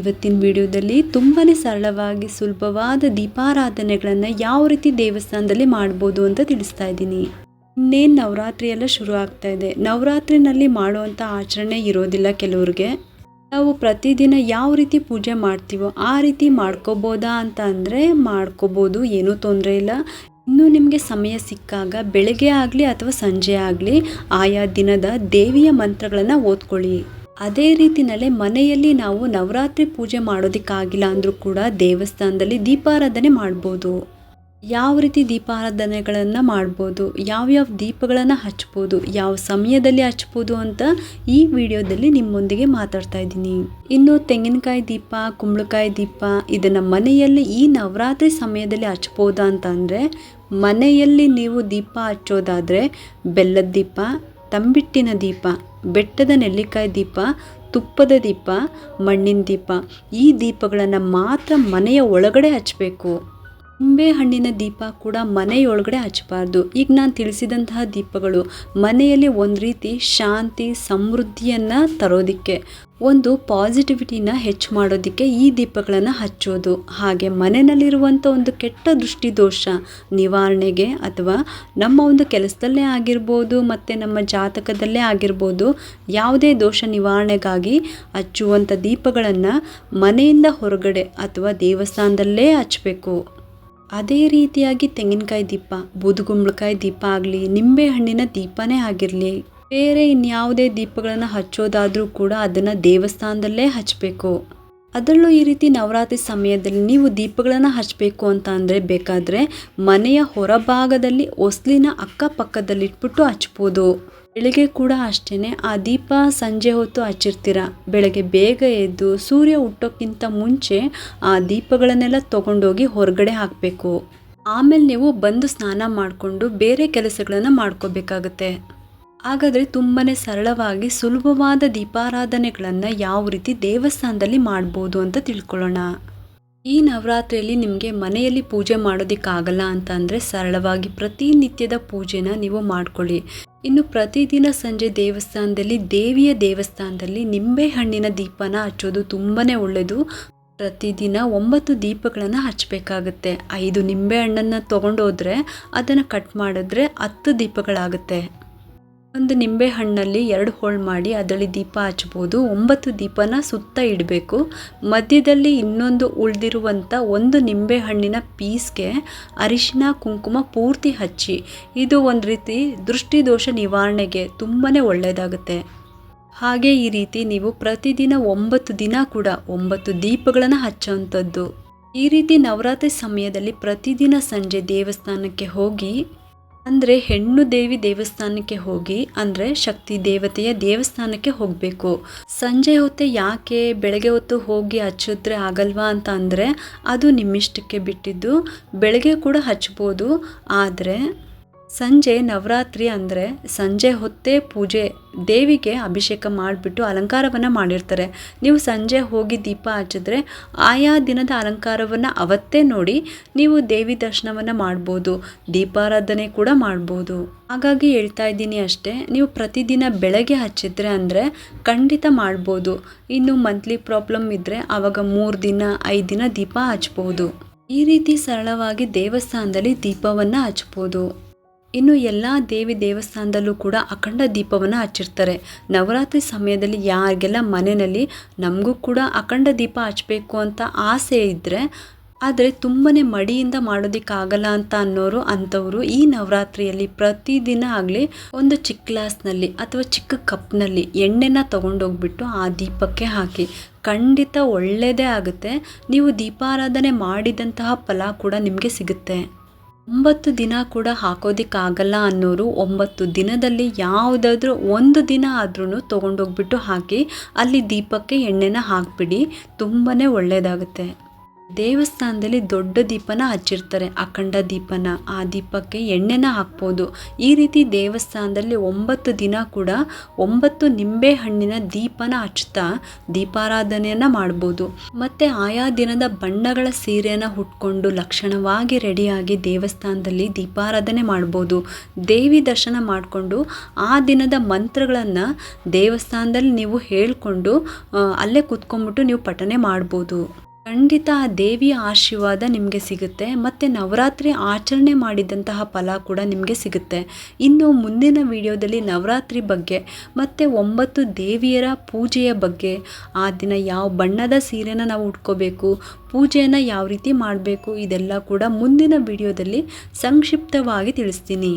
ಇವತ್ತಿನ ವಿಡಿಯೋದಲ್ಲಿ ತುಂಬಾ ಸರಳವಾಗಿ ಸುಲಭವಾದ ದೀಪಾರಾಧನೆಗಳನ್ನು ಯಾವ ರೀತಿ ದೇವಸ್ಥಾನದಲ್ಲಿ ಮಾಡ್ಬೋದು ಅಂತ ತಿಳಿಸ್ತಾ ಇದ್ದೀನಿ. ಇನ್ನೇನು ನವರಾತ್ರಿ ಎಲ್ಲ ಶುರು ಆಗ್ತಾ ಇದೆ. ನವರಾತ್ರಿನಲ್ಲಿ ಮಾಡುವಂಥ ಆಚರಣೆ ಇರೋದಿಲ್ಲ ಕೆಲವ್ರಿಗೆ. ನಾವು ಪ್ರತಿದಿನ ಯಾವ ರೀತಿ ಪೂಜೆ ಮಾಡ್ತೀವೋ ಆ ರೀತಿ ಮಾಡ್ಕೋಬೋದಾ ಅಂತ ಅಂದರೆ ಮಾಡ್ಕೋಬೋದು, ಏನೂ ತೊಂದರೆ ಇಲ್ಲ. ಇನ್ನು ನಿಮಗೆ ಸಮಯ ಸಿಕ್ಕಾಗ ಬೆಳಗ್ಗೆ ಆಗಲಿ ಅಥವಾ ಸಂಜೆ ಆಗಲಿ ಆಯಾ ದಿನದ ದೇವಿಯ ಮಂತ್ರಗಳನ್ನು ಓದ್ಕೊಳ್ಳಿ. ಅದೇ ರೀತಿನಲ್ಲೇ ಮನೆಯಲ್ಲಿ ನಾವು ನವರಾತ್ರಿ ಪೂಜೆ ಮಾಡೋದಕ್ಕಾಗಿಲ್ಲ ಅಂದರೂ ಕೂಡ ದೇವಸ್ಥಾನದಲ್ಲಿ ದೀಪಾರಾಧನೆ ಮಾಡ್ಬೋದು. ಯಾವ ರೀತಿ ದೀಪಾರಾಧನೆಗಳನ್ನು ಮಾಡ್ಬೋದು ಯಾವ್ಯಾವ ದೀಪಗಳನ್ನು ಹಚ್ಬೋದು, ಯಾವ ಸಮಯದಲ್ಲಿ ಹಚ್ಬೋದು ಅಂತ ಈ ವಿಡಿಯೋದಲ್ಲಿ ನಿಮ್ಮೊಂದಿಗೆ ಮಾತಾಡ್ತಾ ಇದ್ದೀನಿ. ಇನ್ನು ತೆಂಗಿನಕಾಯಿ ದೀಪ, ಕುಂಬಳಕಾಯಿ ದೀಪ ಇದನ್ನು ಮನೆಯಲ್ಲಿ ಈ ನವರಾತ್ರಿ ಸಮಯದಲ್ಲಿ ಹಚ್ಬೋದಾ ಅಂತಂದರೆ ಮನೆಯಲ್ಲಿ ನೀವು ದೀಪ ಹಚ್ಚೋದಾದರೆ ಬೆಲ್ಲದ ದೀಪ ತಂಬಿಟ್ಟಿನ ದೀಪ, ಬೆಟ್ಟದ ನೆಲ್ಲಿಕಾಯಿ ದೀಪ, ತುಪ್ಪದ ದೀಪ, ಮಣ್ಣಿನ ದೀಪ. ಈ ದೀಪಗಳನ್ನು ಮಾತ್ರ ಮನೆಯ ಒಳಗಡೆ ಹಚ್ಚಬೇಕು ನಿಂಬೆ ಹಣ್ಣಿನ ದೀಪ ಕೂಡ ಮನೆಯೊಳಗಡೆ ಹಚ್ಚಬಾರ್ದು ಈಗ ನಾನು ತಿಳಿಸಿದಂತಹ ದೀಪಗಳು ಮನೆಯಲ್ಲಿ ಒಂದು ರೀತಿ ಶಾಂತಿ, ಸಮೃದ್ಧಿಯನ್ನು ತರೋದಕ್ಕೆ. ಒಂದು ಪಾಸಿಟಿವಿಟಿನ ಹೆಚ್ಚು ಮಾಡೋದಕ್ಕೆ ಈ ದೀಪಗಳನ್ನು ಹಚ್ಚೋದು. ಹಾಗೆ ಮನೆಯಲ್ಲಿರುವಂಥ ಒಂದು ಕೆಟ್ಟ ದೃಷ್ಟಿ ದೋಷ ನಿವಾರಣೆಗೆ ಅಥವಾ ನಮ್ಮ ಒಂದು ಕೆಲಸದಲ್ಲೇ ಆಗಿರ್ಬೋದು ಮತ್ತು ನಮ್ಮ ಜಾತಕದಲ್ಲೇ ಆಗಿರ್ಬೋದು ಯಾವುದೇ ದೋಷ ನಿವಾರಣೆಗಾಗಿ ಹಚ್ಚುವಂಥ ದೀಪಗಳನ್ನು ಮನೆಯಿಂದ ಹೊರಗಡೆ ಅಥವಾ ದೇವಸ್ಥಾನದಲ್ಲೇ ಹಚ್ಚಬೇಕು. ಅದೇ ರೀತಿಯಾಗಿ ತೆಂಗಿನಕಾಯಿ ದೀಪ ಬೂದುಗುಂಬಳಕಾಯಿ ದೀಪ ಆಗಲಿ, ನಿಂಬೆಹಣ್ಣಿನ ದೀಪನೇ ಆಗಿರಲಿ ಬೇರೆ ಇನ್ಯಾವುದೇ ದೀಪಗಳನ್ನು ಹಚ್ಚೋದಾದರೂ ಕೂಡ ಅದನ್ನು ದೇವಸ್ಥಾನದಲ್ಲೇ ಹಚ್ಚಬೇಕು ಅದರಲ್ಲೂ ಈ ರೀತಿ ನವರಾತ್ರಿ ಸಮಯದಲ್ಲಿ ನೀವು ದೀಪಗಳನ್ನು ಹಚ್ಚಬೇಕು ಅಂತ ಅಂದರೆ ಬೇಕಾದರೆ ಮನೆಯ ಹೊರಭಾಗದಲ್ಲಿ ಒಸ್ಲಿನ ಅಕ್ಕಪಕ್ಕದಲ್ಲಿಟ್ಬಿಟ್ಟು ಹಚ್ಬೋದು. ಬೆಳಗ್ಗೆ ಕೂಡ ಅಷ್ಟೇ ಆ ದೀಪ ಸಂಜೆ ಹೊತ್ತು ಹಚ್ಚಿರ್ತೀರ. ಬೆಳಗ್ಗೆ ಬೇಗ ಎದ್ದು ಸೂರ್ಯ ಹುಟ್ಟೋಕ್ಕಿಂತ ಮುಂಚೆ ಆ ದೀಪಗಳನ್ನೆಲ್ಲ ತೊಗೊಂಡೋಗಿ ಹೊರಗಡೆ ಹಾಕಬೇಕು. ಆಮೇಲೆ ನೀವು ಬಂದು ಸ್ನಾನ ಮಾಡಿಕೊಂಡು ಬೇರೆ ಕೆಲಸಗಳನ್ನು ಮಾಡ್ಕೋಬೇಕಾಗತ್ತೆ. ಹಾಗಾದರೆ ತುಂಬಾ ಸರಳವಾಗಿ ಸುಲಭವಾದ ದೀಪಾರಾಧನೆಗಳನ್ನು ಯಾವ ರೀತಿ ದೇವಸ್ಥಾನದಲ್ಲಿ ಮಾಡ್ಬೋದು ಅಂತ ತಿಳ್ಕೊಳ್ಳೋಣ. ಈ ನವರಾತ್ರಿಯಲ್ಲಿ ನಿಮಗೆ ಮನೆಯಲ್ಲಿ ಪೂಜೆ ಮಾಡೋದಕ್ಕಾಗಲ್ಲ ಅಂತ ಅಂದರೆ ಸರಳವಾಗಿ ಪ್ರತಿನಿತ್ಯದ ಪೂಜೆನ ನೀವು ಮಾಡ್ಕೊಳ್ಳಿ. ಇನ್ನು ಪ್ರತಿದಿನ ಸಂಜೆ ದೇವಸ್ಥಾನದಲ್ಲಿ, ದೇವಿಯ ದೇವಸ್ಥಾನದಲ್ಲಿ ನಿಂಬೆ ಹಣ್ಣಿನ ದೀಪನ ಹಚ್ಚೋದು ತುಂಬಾ ಒಳ್ಳೆಯದು ಪ್ರತಿದಿನ ಒಂಬತ್ತು ದೀಪಗಳನ್ನು ಹಚ್ಚಬೇಕಾಗತ್ತೆ. ಐದು ನಿಂಬೆ ಹಣ್ಣನ್ನು ತೊಗೊಂಡೋದ್ರೆ ಅದನ್ನು ಕಟ್ ಮಾಡಿದ್ರೆ ಹತ್ತು ದೀಪಗಳಾಗುತ್ತೆ. ಒಂದು ನಿಂಬೆ ಹಣ್ಣಲ್ಲಿ ಎರಡು ಹೋಳು ಮಾಡಿ ಅದರಲ್ಲಿ ದೀಪ ಹಚ್ಬೋದು. ಒಂಬತ್ತು ದೀಪನ ಸುತ್ತ ಇಡಬೇಕು. ಮಧ್ಯದಲ್ಲಿ ಇನ್ನೊಂದು ಉಳಿದಿರುವಂಥ ಒಂದು ನಿಂಬೆ ಹಣ್ಣಿನ ಪೀಸ್ಗೆ ಅರಿಶಿನ, ಕುಂಕುಮ ಪೂರ್ತಿ ಹಚ್ಚಿ. ಇದು ಒಂದು ರೀತಿ ದೃಷ್ಟಿದೋಷ ನಿವಾರಣೆಗೆ ತುಂಬಾ ಒಳ್ಳೆಯದಾಗುತ್ತೆ ಹಾಗೆ ಈ ರೀತಿ ನೀವು ಪ್ರತಿದಿನ ಒಂಬತ್ತು ದಿನ ಕೂಡ ಒಂಬತ್ತು ದೀಪಗಳನ್ನು ಹಚ್ಚೋವಂಥದ್ದು. ಈ ರೀತಿ ನವರಾತ್ರಿ ಸಮಯದಲ್ಲಿ ಪ್ರತಿದಿನ ಸಂಜೆ ದೇವಸ್ಥಾನಕ್ಕೆ ಹೋಗಿ ಅಂದರೆ ಹೆಣ್ಣು ದೇವಿ ದೇವಸ್ಥಾನಕ್ಕೆ ಹೋಗಿ, ಅಂದರೆ ಶಕ್ತಿ ದೇವತೆಯ ದೇವಸ್ಥಾನಕ್ಕೆ ಹೋಗಬೇಕು. ಸಂಜೆ ಹೊತ್ತೆ ಯಾಕೆ ಬೆಳಗ್ಗೆ ಹೊತ್ತು ಹೋಗಿ ಹಚ್ಚಿದ್ರೆ ಆಗಲ್ವಾ ಅಂತ ಅಂದರೆ ಅದು ನಿಮ್ಮಿಷ್ಟಕ್ಕೆ ಬಿಟ್ಟಿದ್ದು, ಬೆಳಗ್ಗೆ ಕೂಡ ಹಚ್ಬೋದು. ಆದರೆ ಸಂಜೆ ನವರಾತ್ರಿ ಅಂದರೆ ಸಂಜೆ ಹೊತ್ತೇ ಪೂಜೆ, ದೇವಿಗೆ ಅಭಿಷೇಕ ಮಾಡಿಬಿಟ್ಟು ಅಲಂಕಾರವನ್ನು ಮಾಡಿರ್ತಾರೆ. ನೀವು ಸಂಜೆ ಹೋಗಿ ದೀಪ ಹಚ್ಚಿದ್ರೆ ಆಯಾ ದಿನದ ಅಲಂಕಾರವನ್ನು ಅವತ್ತೇ ನೋಡಿ ನೀವು ದೇವಿ ದರ್ಶನವನ್ನು ಮಾಡ್ಬೋದು, ದೀಪಾರಾಧನೆ ಕೂಡ ಮಾಡ್ಬೋದು. ಹಾಗಾಗಿ ಹೇಳ್ತಾ ಇದ್ದೀನಿ ಅಷ್ಟೇ, ನೀವು ಪ್ರತಿದಿನ ಬೆಳಗ್ಗೆ ಹಚ್ಚಿದ್ರೆ ಅಂದರೆ ಖಂಡಿತ ಮಾಡ್ಬೋದು. ಇನ್ನು ಮಂತ್ಲಿ ಪ್ರಾಬ್ಲಮ್ ಇದ್ದರೆ ಆವಾಗ ಮೂರು ದಿನ, ಐದು ದಿನ ದೀಪ ಹಚ್ಬೋದು. ಈ ರೀತಿ ಸರಳವಾಗಿ ದೇವಸ್ಥಾನದಲ್ಲಿ ದೀಪವನ್ನು ಹಚ್ಬೋದು. ಇನ್ನು ಎಲ್ಲ ದೇವಿ ದೇವಸ್ಥಾನದಲ್ಲೂ ಕೂಡ ಅಖಂಡ ದೀಪವನ್ನು ಹಚ್ಚಿರ್ತಾರೆ. ನವರಾತ್ರಿ ಸಮಯದಲ್ಲಿ ಯಾರಿಗೆಲ್ಲ ಮನೆಯಲ್ಲಿ ನಮಗೂ ಕೂಡ ಅಖಂಡ ದೀಪ ಹಚ್ಚಬೇಕು ಅಂತ ಆಸೆ ಇದ್ದರೆ ಆದರೆ ತುಂಬಾ ಮಡಿಯಿಂದ ಮಾಡೋದಕ್ಕಾಗಲ್ಲ ಅಂತ ಅನ್ನೋರು ಅಂಥವರು ಈ ನವರಾತ್ರಿಯಲ್ಲಿ ಪ್ರತಿದಿನ ಆಗಲಿ ಒಂದು ಚಿಕ್ಕ ಗ್ಲಾಸ್ನಲ್ಲಿ ಅಥವಾ ಚಿಕ್ಕ ಕಪ್ನಲ್ಲಿ ಎಣ್ಣೆನ ತೊಗೊಂಡೋಗ್ಬಿಟ್ಟು ಆ ದೀಪಕ್ಕೆ ಹಾಕಿ. ಖಂಡಿತ ಒಳ್ಳೆಯದೇ ಆಗುತ್ತೆ. ನೀವು ದೀಪಾರಾಧನೆ ಮಾಡಿದಂತಹ ಫಲ ಕೂಡ ನಿಮಗೆ ಸಿಗುತ್ತೆ. ಒಂಬತ್ತು ದಿನ ಕೂಡ ಹಾಕೋದಿಕ್ಕಾಗಲ್ಲ ಅನ್ನೋರು ಒಂಬತ್ತು ದಿನದಲ್ಲಿ ಯಾವುದಾದ್ರೂ ಒಂದು ದಿನ ಆದ್ರೂ ತೊಗೊಂಡೋಗ್ಬಿಟ್ಟು ಹಾಕಿ ಅಲ್ಲಿ ದೀಪಕ್ಕೆ ಎಣ್ಣೆನ ಹಾಕಿಬಿಡಿ ತುಂಬಾ ಒಳ್ಳೆಯದಾಗುತ್ತೆ ದೇವಸ್ಥಾನದಲ್ಲಿ ದೊಡ್ಡ ದೀಪನ ಹಚ್ಚಿರ್ತಾರೆ, ಅಖಂಡ ದೀಪನ. ಆ ದೀಪಕ್ಕೆ ಎಣ್ಣೆನ ಹಾಕ್ಬೋದು. ಈ ರೀತಿ ದೇವಸ್ಥಾನದಲ್ಲಿ ಒಂಬತ್ತು ದಿನ ಕೂಡ ಒಂಬತ್ತು ನಿಂಬೆ ಹಣ್ಣಿನ ದೀಪನ ಹಚ್ತಾ ದೀಪಾರಾಧನೆಯನ್ನು ಮಾಡ್ಬೋದು. ಮತ್ತು ಆಯಾ ದಿನದ ಬಣ್ಣಗಳ ಸೀರೆಯನ್ನು ಉಟ್ಕೊಂಡು ಲಕ್ಷಣವಾಗಿ ರೆಡಿಯಾಗಿ ದೇವಸ್ಥಾನದಲ್ಲಿ ದೀಪಾರಾಧನೆ ಮಾಡ್ಬೋದು. ದೇವಿ ದರ್ಶನ ಮಾಡಿಕೊಂಡು ಆ ದಿನದ ಮಂತ್ರಗಳನ್ನು ದೇವಸ್ಥಾನದಲ್ಲಿ ನೀವು ಹೇಳಿಕೊಂಡು ಅಲ್ಲೇ ಕೂತ್ಕೊಂಡ್ಬಿಟ್ಟು ನೀವು ಪಠನೆ ಮಾಡ್ಬೋದು. ಖಂಡಿತ ಆ ದೇವಿಯ ಆಶೀರ್ವಾದ ನಿಮಗೆ ಸಿಗುತ್ತೆ, ಮತ್ತು ನವರಾತ್ರಿ ಆಚರಣೆ ಮಾಡಿದಂತಹ ಫಲ ಕೂಡ ನಿಮಗೆ ಸಿಗುತ್ತೆ. ಇನ್ನು ಮುಂದಿನ ವಿಡಿಯೋದಲ್ಲಿ ನವರಾತ್ರಿ ಬಗ್ಗೆ, ಮತ್ತು ಒಂಬತ್ತು ದೇವಿಯರ ಪೂಜೆಯ ಬಗ್ಗೆ, ಆ ದಿನ ಯಾವ ಬಣ್ಣದ ಸೀರೆನ ನಾವು ಉಟ್ಕೋಬೇಕು, ಪೂಜೆಯನ್ನು ಯಾವ ರೀತಿ ಮಾಡಬೇಕು, ಇದೆಲ್ಲ ಕೂಡ ಮುಂದಿನ ವಿಡಿಯೋದಲ್ಲಿ ಸಂಕ್ಷಿಪ್ತವಾಗಿ ತಿಳಿಸ್ತೀನಿ.